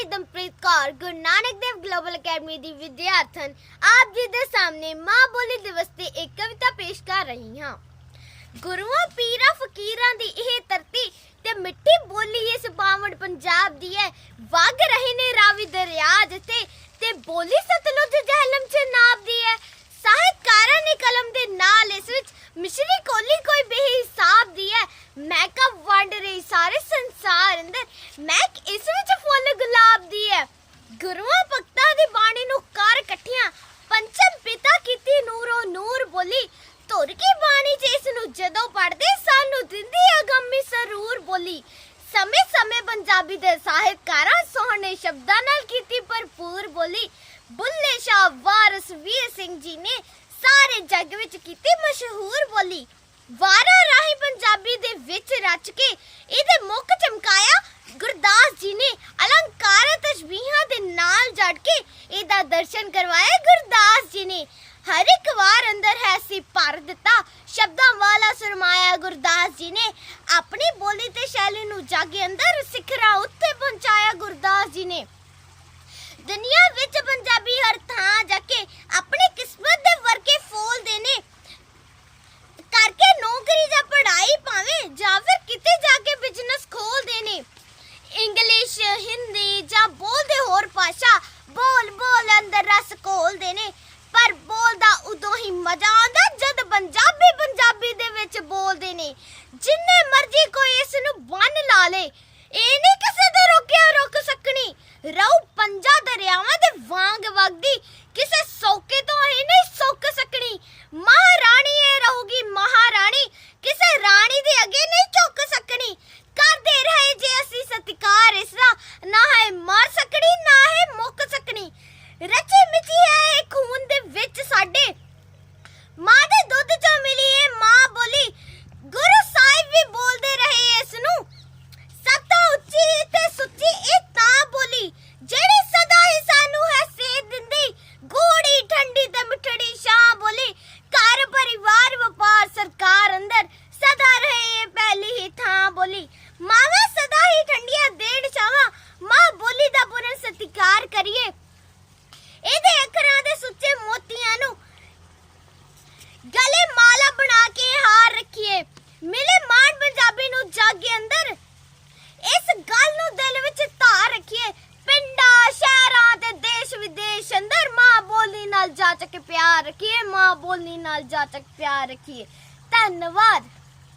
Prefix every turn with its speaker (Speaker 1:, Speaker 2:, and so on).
Speaker 1: Ridampreet Kaur, Guru Nanak Dev global academy ਦੀ ਵਿਦਿਆਰਥਣ, ਆਪ ਜੀ ਦੇ ਸਾਹਮਣੇ ਮਾਂ ਬੋਲੀ ਦਿਵਸ ਤੇ ਇੱਕ ਕਵਿਤਾ ਪੇਸ਼ ਕਰ ਰਹੀ ਹਾਂ। ਗੁਰੂਆਂ, ਪੀਰਾਂ, ਫਕੀਰਾਂ ਦੀ ਇਹ ਧਰਤੀ ਤੇ ਮਿੱਠੀ ਬੋਲੀ ਇਸ ਬਾਵੜ ਪੰਜਾਬ ਦੀ ਹੈ। ਵਗ ਰਹੇ ਨੇ ਰਾਵੀ ਦਰਿਆ ਜਿੱਥੇ ਤੇ ਬੋਲੀ ਸਤਲੁਜ ਜਹਿਲਮ ਚ ਨਾਬਦੀ ਹੈ। ਸਾਹਿਤਕਾਰਾਂ ਨੇ ਕਲਮ ਦੇ ਨਾਲ ਇਸ ਵਿੱਚ ਮਿਸ਼ਰੀ ਕੋਲੀ ਕੋਈ ਬੇਹਿਸਾਬ ਦੀ ਹੈ ਮੈਂ ਕਾ ਵੰਡ ਰਹੀ ਸਾਰੇ ਸੰਸਾਰ ਅੰਦਰ ਮੈਂ ਇਸ ਵਿੱਚ ਫੁੱਲ ਗੁਲਾਬ ਦੀ ਹੈ ਗੁਰੂਆਂ ਭਗਤਾਂ ਦੀ ਬਾਣੀ ਨੂੰ ਕਰ ਇਕੱਠਿਆਂ ਪੰਚਮ ਪਿਤਾ ਕੀਤੀ ਨੂਰੋ ਨੂਰ ਬੋਲੀ ਧੁਰ ਕੀ ਬਾਣੀ ਚ ਇਸ ਨੂੰ ਜਦੋਂ ਪੜਦੇ ਸਾਨੂੰ ਦਿੰਦੀ ਅਗੰਮੀ ਸਰੂਰ ਬੋਲੀ ਸਮੇਂ ਸਮੇਂ ਪੰਜਾਬੀ ਦੇ ਸਾਹਿਤਕਾਰਾਂ ਸੋਹਣੇ ਸ਼ਬਦਾਂ ਨਾਲ ਕੀਤੀ ਭਰਪੂਰ ਬੋਲੀ। ਬੁੱਲੇ ਸ਼ਾਹ ਵਾਰਸ ਵੀਰ ਸਿੰਘ ਜੀ ਨੇ ਸਾਰੇ ਜੱਗ ਵਿੱਚ ਕੀਤੀ ਮਸ਼ਹੂਰ ਬੋਲੀ। ਵਾਰਾਂ ਰਾਹੀਂ ਪੰਜਾਬੀ ਦੇ ਵਿੱਚ ਰਚ ਕੇ ਇਹਦੇ ਮੁੱਖ ਚਮਕਾਇਆ ਗੁਰਦਾਸ ਜੀ ਨੇ ਅਲੰਕਾਰ ਤਸ਼ਬੀਹਾਂ ਦੇ ਨਾਲ ਜੜ ਕੇ ਇਹਦਾ ਦਰਸ਼ਨ ਕਰਵਾਇਆ ਗੁਰਦਾਸ ਜੀ ਨੇ ਹਰ ਇੱਕ ਵਾਰ ਅੰਦਰ ਹੈ ਸੀ ਭਰ ਦਿੱਤਾ। ਸ਼ਬਦਾਂ ਵਾਲਾ ਸਰਮਾਇਆ ਗੁਰਦਾਸ ਜੀ ਨੇ ਆਪਣੀ ਬੋਲੀ ਤੇ ਸ਼ੈਲੀ ਨੂੰ ਜੱਗ ਅੰਦਰ ਸਿਖਰਾਂ ਉੱਤੇ ਪਹੁੰਚਾਇਆ ਗੁਰਦਾਸ ਜੀ ਨੇ। ਦੁਨੀਆ ਵਿੱਚ ਪੰਜਾਬੀ ਹਰ ਥਾਂ ਜਾ ਕੇ ਆਪਣੀ ਕਿਸਮਤ ਦੇ ਵਰਕੇ ਫੋਲਦੇ ਨੇ। ਕਰਕੇ ਨੌਕਰੀ ਜਾਂ ਪੜ੍ਹਾਈ ਭਾਵੇਂ ਜਾਂ ਫਿਰ ਕਿਤੇ ਜਾ ਕੇ ਬਿਜ਼ਨਸ ਖੋਲਦੇ ਨੇ। ਇੰਗਲਿਸ਼ ਹਿੰਦੀ ਜਾਂ ਬੋਲਦੇ ਹੋਰ ਭਾਸ਼ਾ ਬੋਲ ਬੋਲ ਅੰਦਰ ਰਸ ਘੋਲਦੇ ਨੇ। ਮਜ਼ਾ ਆਉਂਦਾ ਜਦ ਪੰਜਾਬੀ ਪੰਜਾਬੀ ਦੇ ਵਿੱਚ ਬੋਲਦੇ ਨੇ। ਜਿੰਨੇ ਮਰਜ਼ੀ ਕੋਈ ਇਸ ਨੂੰ ਬੰਨ ਲਾ ਲੇ, ਇਹ ਨਹੀਂ ਕਿਸੇ ਦੇ ਰੋਕਿਆ ਰੁਕ ਸਕਣੀ। ਰਹੂ ਪੰਜਾ ਦਰਿਆਵਾਂ ਦੇ ਵਾਂਗ ਵਗਦੀ, ਕਿਸੇ ਸੌਕੇ ਤੋਂ ਇਹ ਨਹੀਂ ਸੁੱਕ ਸਕਣੀ। ਮਹਾਰਾਣੀ ਇਹ ਰਹੂਗੀ ਮਹਾਰਾਣੀ, ਕਿਸੇ ਰਾਣੀ ਦੇ ਅੱਗੇ ਨਹੀਂ ਝੁਕ ਸਕਣੀ। ਕਰਦੇ ਰਹੇ ਜੇ ਅਸੀਂ ਸਤਿਕਾਰ ਇਸ ਦਾ, ਨਾ ਹੈ ਮਰ ਸਕਣੀ, ਨਾ ਹੈ ਮੁੱਕ ਸਕਣੀ। ਰਚੀ ਮਿਚੀ ਹੈ ਇਹ ਖੂਨ ਦੇ ਵਿੱਚ ਸਾਡੇ ਮਾਂ ਦੇ ਦੁੱਧ ਚੋਂ ਮਿਲੀ ਇਹ ਮਾਂ ਬੋਲੀ ਗੁਰੂ ਸਾਹਿਬ ਵੀ ਬੋਲਦੇ ਰਹੇ ਇਸ ਨੂੰ ਸਭ ਤੋਂ ਉੱਚੀ ਤੇ ਸੁੱਚੀ ਇਹ ਤਾਂ ਬੋਲੀ ਜਿਹੜੀ ਸਦਾ ਹੀ ਸਾਨੂੰ ਹੈ ਸੇਧ ਦਿੰਦੀ ਗੂੜੀ ਠੰਡੀ ਤੇ ਮਿੱਠੜੀ ਸ਼ਾਂ ਬੋਲੀ ਘਰ ਪਰਿਵਾਰ ਵਪਾਰ ਸਰਕਾਰ ਅੰਦਰ ਸਦਾ ਰਹੇ ਇਹ ਪਹਿਲੀ ਹੀ ਥਾਂ ਬੋਲੀ ਮਾਵਾ ਸਦਾ ਹੀ ਠੰਡੀਆਂ ਦੇਣ ਚਾਹਾਂ ਮਾਂ ਬੋਲੀ ਦਾ ਪੂਰਨ ਸਤਿਕਾਰ ਕਰੀਏ ਇਹਦੇ ਅੱਖਰਾਂ ਦੇ ਸੁੱਚੇ ਮੋਤੀਆਂ ਨੂੰ ਗਲੇ ਮਾਲਾ ਬਣਾ ਕੇ ਹਾਰ ਰੱਖੀਏ ਮਿਲੇ ਮਾਣ ਪੰਜਾਬੀ ਨੂੰ ਜੱਗ ਅੰਦਰ ਇਸ ਗੱਲ ਨੂੰ ਦਿਲ ਵਿੱਚ ਧਾਰ ਰੱਖੀਏ ਪਿੰਡਾਂ ਸ਼ਹਿਰਾਂ ਤੇ ਦੇਸ਼ ਵਿਦੇਸ਼ ਅੰਦਰ ਮਾਂ ਬੋਲੀ ਨਾਲ ਜਾਚਕ ਪਿਆਰ ਰੱਖੀਏ ਮਾਂ ਬੋਲੀ ਨਾਲ ਜਾਚਕ ਪਿਆਰ ਰੱਖੀਏ। ਧੰਨਵਾਦ।